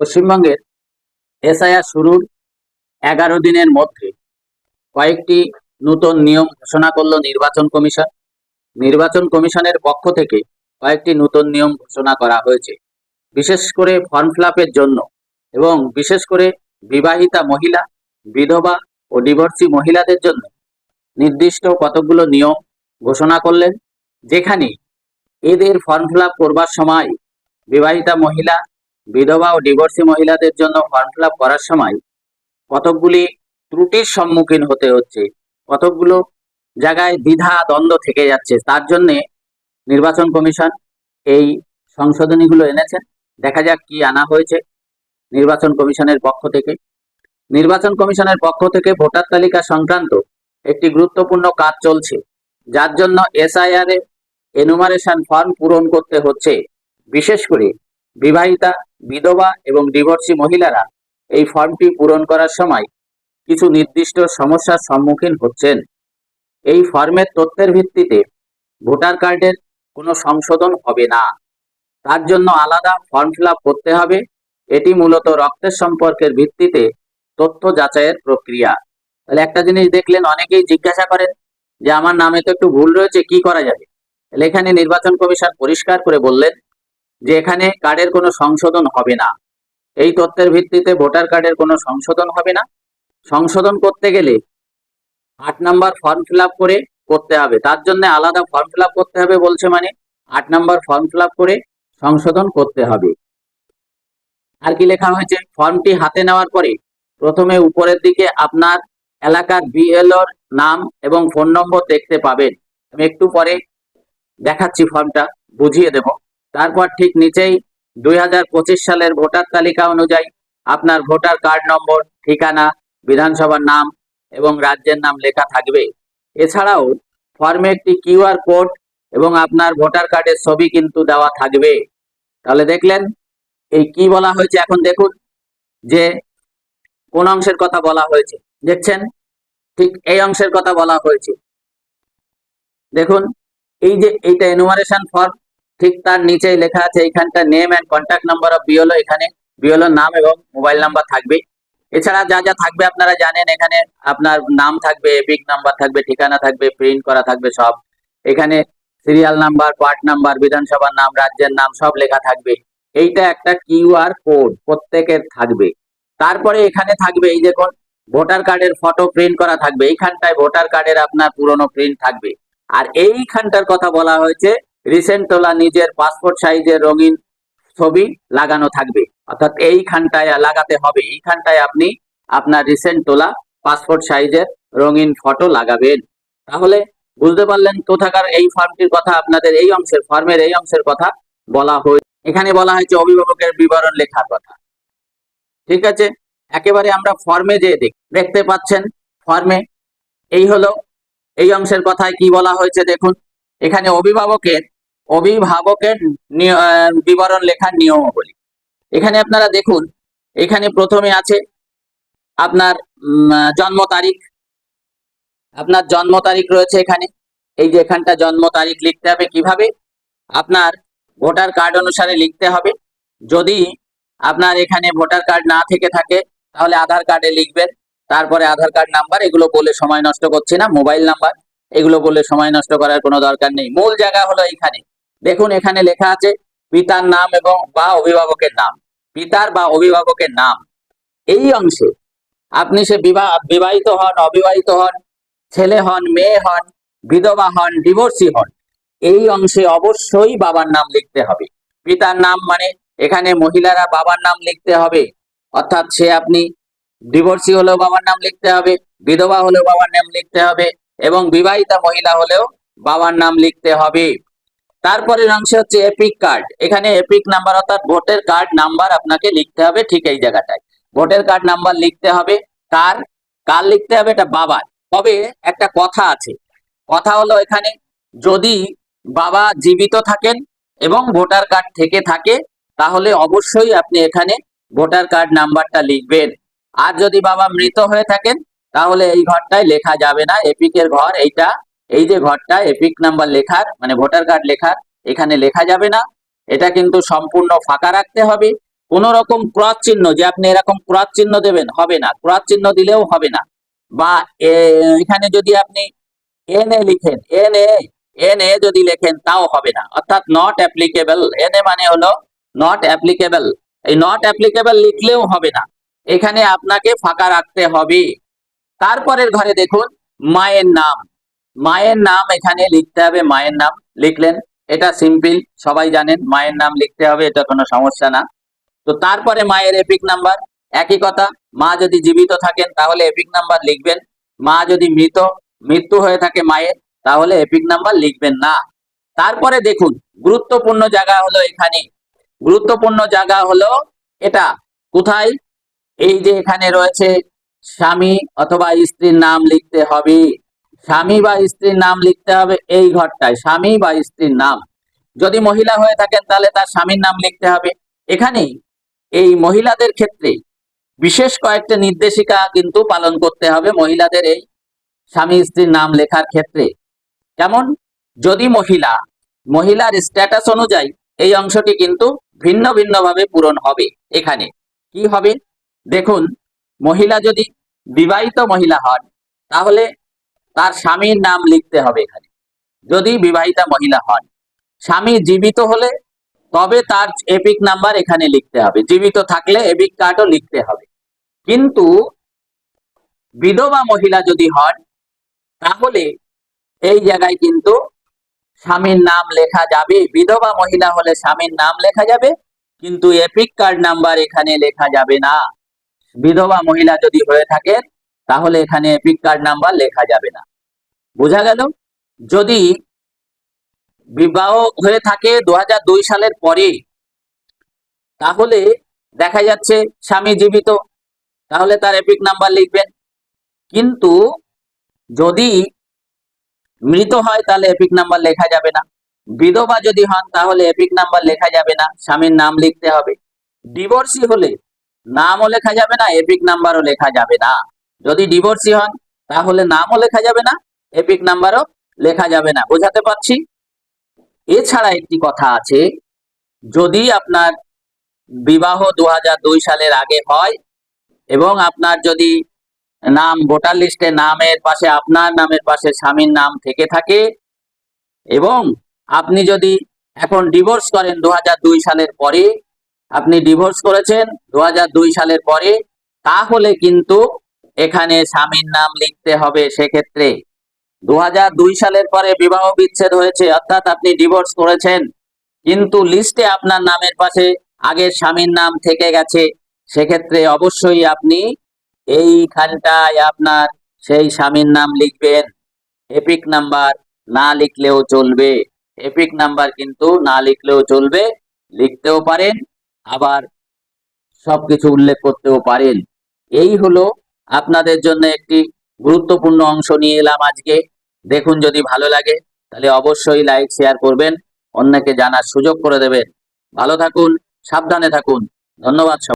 পশ্চিমবঙ্গের এসআইআর শুরুর এগারো দিনের মধ্যে কয়েকটি নতুন নিয়ম ঘোষণা করল নির্বাচন কমিশন। নির্বাচন কমিশনের পক্ষ থেকে কয়েকটি নতুন নিয়ম ঘোষণা করা হয়েছে। বিশেষ করে ফর্ম ফিল জন্য এবং বিশেষ করে বিবাহিতা মহিলা, বিধবা ও ডিভোর্সি মহিলাদের জন্য নির্দিষ্ট কতগুলো নিয়ম ঘোষণা করলেন, যেখানে এদের ফর্ম ফিল করবার সময় বিবাহিতা মহিলা বিধবা ও ডিভোর্সি মহিলাদের জন্য ফর্ম ফিল করার সময় কতকগুলি ত্রুটির সম্মুখীন হতে হচ্ছে, কতকগুলো জায়গায় দ্বিধা দ্বন্দ্ব থেকে যাচ্ছে, তার জন্য নির্বাচন কমিশন এই সংশোধনীগুলো এনেছেন দেখা যাক কি আনা হয়েছে নির্বাচন কমিশনের পক্ষ থেকে। নির্বাচন কমিশনের পক্ষ থেকে ভোটার তালিকা সংক্রান্ত একটি গুরুত্বপূর্ণ কাজ চলছে, যার জন্য এসআইআর এনুমারেশন ফর্ম পূরণ করতে হচ্ছে। বিশেষ করে বিবাহিতা, বিধবা এবং ডিভোর্সি মহিলারা এই ফর্মটি পূরণ করার সময় কিছু নির্দিষ্ট সমস্যার সম্মুখীন হচ্ছেন। এই ফর্মের তথ্যের ভিত্তিতে ভোটার কার্ডের কোনো সংশোধন হবে না। তার জন্য আলাদা ফর্ম ফিল করতে হবে। এটি মূলত রক্তের সম্পর্কের ভিত্তিতে তথ্য যাচাইয়ের প্রক্রিয়া। তাহলে একটা জিনিস দেখলেন, অনেকেই জিজ্ঞাসা করেন যে আমার নামে তো একটু ভুল রয়েছে, কি করা যাবে? তাহলে এখানে নির্বাচন কমিশন পরিষ্কার করে বললেন যে এখানে কার্ডের কোনো সংশোধন হবে না। এই তথ্যের ভিত্তিতে ভোটার কার্ডের কোনো সংশোধন হবে না। সংশোধন করতে গেলে আট নাম্বার ফর্ম ফিল করে করতে হবে। তার জন্য আলাদা ফর্ম ফিল করতে হবে বলছে মানে আট নাম্বার ফর্ম ফিল করে সংশোধন করতে হবে। আর কি লেখা হয়েছে? ফর্মটি হাতে নেওয়ার পরে প্রথমে উপরের দিকে আপনার এলাকার বিএলওর নাম এবং ফোন নম্বর দেখতে পাবেন। আমি একটু পরে দেখাচ্ছি ফর্মটা, বুঝিয়ে দেব। তারপর ঠিক নিচেই দুই হাজার পঁচিশ সালের ভোটার তালিকা অনুযায়ী আপনার ভোটার কার্ড নম্বর, ঠিকানা, বিধানসভার নাম এবং রাজ্যের নাম লেখা থাকবে। এছাড়াও ফর্মে একটি কিউআর কোড এবং আপনার ভোটার কার্ডের ছবি কিন্তু দেওয়া থাকবে। তাহলে দেখলেন, এই কি বলা হয়েছে এখন দেখুন, যে কোন অংশের কথা বলা হয়েছে। দেখছেন? ঠিক এই অংশের কথা বলা হয়েছে। দেখুন, এই যে এইটা এনুমারেশন ফর্ম ঠিক তার নিচেই লেখা আছে এইখানটা name and contact number of BLO এখানে বিওলোর নাম এবং মোবাইল নাম্বার থাকবে এছাড়া যা যা থাকবে আপনারা জানেন, এখানে আপনার নাম থাকবে, এপিক নাম্বার থাকবে, ঠিকানা থাকবে প্রিন্ট করা থাকবে সব। এখানে সিরিয়াল নাম্বার পার্ট নাম্বার বিধানসভার নাম, রাজ্যের নাম, সব লেখা থাকবে। এইটা একটা কিউআর কোড প্রত্যেকের থাকবে। তারপরে এখানে থাকবে, এই দেখুন, ভোটার কার্ডের ফটো প্রিন্ট করা থাকবে। এইখানটায় ভোটার কার্ডের আপনার পুরনো প্রিন্ট থাকবে। আর এইখানটার কথা বলা হয়েছে রিসেন্ট তোলা নিজের পাসপোর্ট সাইজের রঙিন ছবি লাগানো থাকবে। অর্থাৎ এইখানটায় লাগাতে হবে। এইখানটায় আপনি আপনার রিসেন্ট তোলা পাসপোর্ট সাইজের রঙিন ফটো লাগাবেন। তাহলে বুঝতে পারলেন কোথাকার এই ফর্মটির কথা, আপনাদের এই অংশের ফর্মের এই অংশের কথা বলা হয়েছে এখানে বলা হয়েছে অভিভাবকের বিবরণ লেখার কথা। ঠিক আছে? একেবারে আমরা ফর্মে যে দেখতে পাচ্ছেন ফর্মে এই হলো, এই অংশের কথায় কি বলা হয়েছে দেখুন। এখানে অভিভাবকের অভিভাবকের বিবরণ লেখার নিয়মাবলী। এখানে আপনারা দেখুন, এখানে প্রথমে আছে আপনার জন্ম তারিখ। আপনার জন্ম তারিখ রয়েছে এখানে। এই যে এখানটা জন্ম তারিখ লিখতে হবে কীভাবে? আপনার ভোটার কার্ড অনুসারে লিখতে হবে। যদি আপনার এখানে ভোটার কার্ড না থেকে থাকে, তাহলে আধার কার্ডে লিখবেন। তারপরে আধার কার্ড নাম্বার, এগুলো বলে সময় নষ্ট করছি না, মোবাইল নাম্বার, এগুলো বলে সময় নষ্ট করার কোনো দরকার নেই। মূল জায়গা হলো এখানে। দেখুন, এখানে লেখা আছে পিতার নাম এবং বা অভিভাবকের নাম। পিতার বা অভিভাবকের নাম। এই অংশে আপনি সে বিবাহ, বিবাহিত হন, অবিবাহিত হন, ছেলে হন, মেয়ে হন, বিধবা হন, ডিভোর্সি হন, এই অংশে অবশ্যই বাবার নাম লিখতে হবে। পিতার নাম মানে এখানে মহিলারা বাবার নাম লিখতে হবে, অর্থাৎ সে আপনি ডিভোর্সি হলেও বাবার নাম লিখতে হবে, বিধবা হলেও বাবার নাম লিখতে হবে এবং বিবাহিতা মহিলা হলেও বাবার নাম লিখতে হবে। তারপরের অংশ হচ্ছে এপিক কার্ড এখানে এপিক নাম্বার অর্থাৎ ভোটের কার্ড নাম্বার আপনাকে লিখতে হবে ঠিক এই জায়গাটায়। ভোটের কার্ড নাম্বার লিখতে হবে, কার কার লিখতে হবে, এটা বাবার। তবে একটা কথা আছে, কথা হলো এখানে যদি বাবা জীবিত থাকেন এবং ভোটার কার্ড থেকে থাকে, তাহলে অবশ্যই আপনি এখানে ভোটার কার্ড নাম্বারটা লিখবেন। আর যদি বাবা মৃত হয়ে থাকেন, তাহলে এই ঘরটায় লেখা যাবে না এপিকের ঘর, এইটা এই যে ঘরটা এপিক নাম্বার লেখার মানে ভোটার কার্ড লেখার, এখানে লেখা যাবে না। এটা কিন্তু সম্পূর্ণ ফাঁকা রাখতে হবে। কোন রকম ক্রস চিহ্ন, যে আপনি এরকম ক্রস চিহ্ন দেবেন, হবে না। ক্রস চিহ্ন দিলেও হবে না। বা এখানে যদি আপনি এন এ লিখেন এন এ এন এ যদি লেখেন, তাও হবে না। অর্থাৎ নট অ্যাপ্লিকেবল এন এ মানে হলো নট অ্যাপ্লিকেবল এই নট অ্যাপ্লিকেবল লিখলেও হবে না। এখানে আপনাকে ফাঁকা রাখতে হবে। তারপরের ঘরে দেখুন, মায়ের নাম। মায়ের নাম এখানে লিখতে হবে, মায়ের নাম লিখলেন। এটা সিম্পল সবাই জানেন, মায়ের নাম লিখতে হবে, এটা কোনো সমস্যা না। তো তারপরে মায়ের এপিক নাম্বার একই কথা, মা যদি জীবিত থাকেন, তাহলে এপিক নাম্বার লিখবেন। মা যদি মৃত, মৃত্যু হয়ে থাকে মায়ের, তাহলে এপিক নাম্বার লিখবেন না। তারপরে দেখুন, গুরুত্বপূর্ণ জায়গা হলো এখানে। গুরুত্বপূর্ণ জায়গা হলো এটা, কোথায়? এই যে এখানে রয়েছে, স্বামী অথবা স্ত্রীর নাম লিখতে হবে। স্বামী বা স্ত্রীর নাম লিখতে হবে এই ঘরটায়, স্বামী বা স্ত্রীর নাম। যদি মহিলা হয়ে থাকেন তাহলে তার স্বামীর নাম লিখতে হবে। এখানে এই মহিলাদের ক্ষেত্রে বিশেষ কয়েকটা নির্দেশিকা কিন্তু পালন করতে হবে মহিলাদের এই স্বামী স্ত্রীর নাম লেখার ক্ষেত্রে। যেমন যদি মহিলা, মহিলার স্ট্যাটাস অনুযায়ী এই অংশটি কিন্তু ভিন্ন ভিন্নভাবে পূরণ হবে এখানে। কি হবে? দেখুন, মহিলা যদি বিবাহিত মহিলা হন, তাহলে তার স্বামীর নাম লিখতে হবে এখানে। যদি বিবাহিতা মহিলা হন, স্বামী জীবিত হলে তবে তার এপিক নাম্বার এখানে লিখতে হবে। জীবিত থাকলে এপিক কার্ডও লিখতে হবে। কিন্তু বিধবা মহিলা যদি হন, তাহলে এই জায়গায় কিন্তু স্বামীর নাম লেখা যাবে। বিধবা মহিলা হলে স্বামীর নাম লেখা যাবে, কিন্তু এপিক কার্ড নাম্বার এখানে লেখা যাবে না। বিধবা মহিলা যদি হয়ে থাকে তাহলে এখানে এপিক কার্ড নাম্বার লেখা যাবে না। বোঝা গেল? যদি বিবাহ হয়ে থাকে দু হাজার দুই সালের পরে, তাহলে দেখা যাচ্ছে স্বামী জীবিত, তাহলে তার এপিক নাম্বার লিখবেন। কিন্তু যদি মৃত হয়, তাহলে এপিক নাম্বার লেখা যাবে না। বিধবা যদি হন, তাহলে এপিক নাম্বার লেখা যাবে না। স্বামীর নাম লিখতে হবে। ডিভোর্সি হলে নামও লেখা যাবে না, এপিক নাম্বারও লেখা যাবে না। যদি ডিভোর্সি হন তাহলে নামও লেখা যাবে না এপিক নাম্বারও লেখা যাবে না। বোঝাতে পারছি? এছাড়া একটি কথা আছে, যদি আপনার বিবাহ দু হাজার দুই সালের আগে হয় এবং আপনার যদি নাম ভোটার লিস্টে নামের পাশে আপনার নামের পাশে স্বামীর নাম থেকে থাকে এবং আপনি যদি এখন ডিভোর্স করেন দু হাজার দুই সালের পরে, আপনি ডিভোর্স করেছেন দু হাজার দুই সালের পরে, তাহলে কিন্তু এখানে স্বামীর নাম লিখতে হবে সেক্ষেত্রে। দু হাজার দুই সালের পরে বিবাহ বিচ্ছেদ হয়েছে, অর্থাৎ আপনি ডিভোর্স করেছেন। কিন্তু লিস্টে আপনার নামের পাশে আগের স্বামীর নাম থেকে গেছে। সেক্ষেত্রে অবশ্যই আপনি এইখানটায় আপনার সেই স্বামীর নাম লিখবেন। এপিক নাম্বার না লিখলেও চলবে। এপিক নাম্বার কিন্তু না লিখলেও চলবে, লিখতেও পারেন, আবার সবকিছু উল্লেখ করতেও পারেন। এই হলো আপনাদের জন্য একটি গুরুত্বপূর্ণ অংশ নিয়ে এলাম আজকে। দেখুন যদি ভালো লাগে, তাহলে অবশ্যই লাইক, শেয়ার করবেন। অন্যকে জানার সুযোগ করে দেবেন। ভালো থাকুন, সাবধানে থাকুন। ধন্যবাদ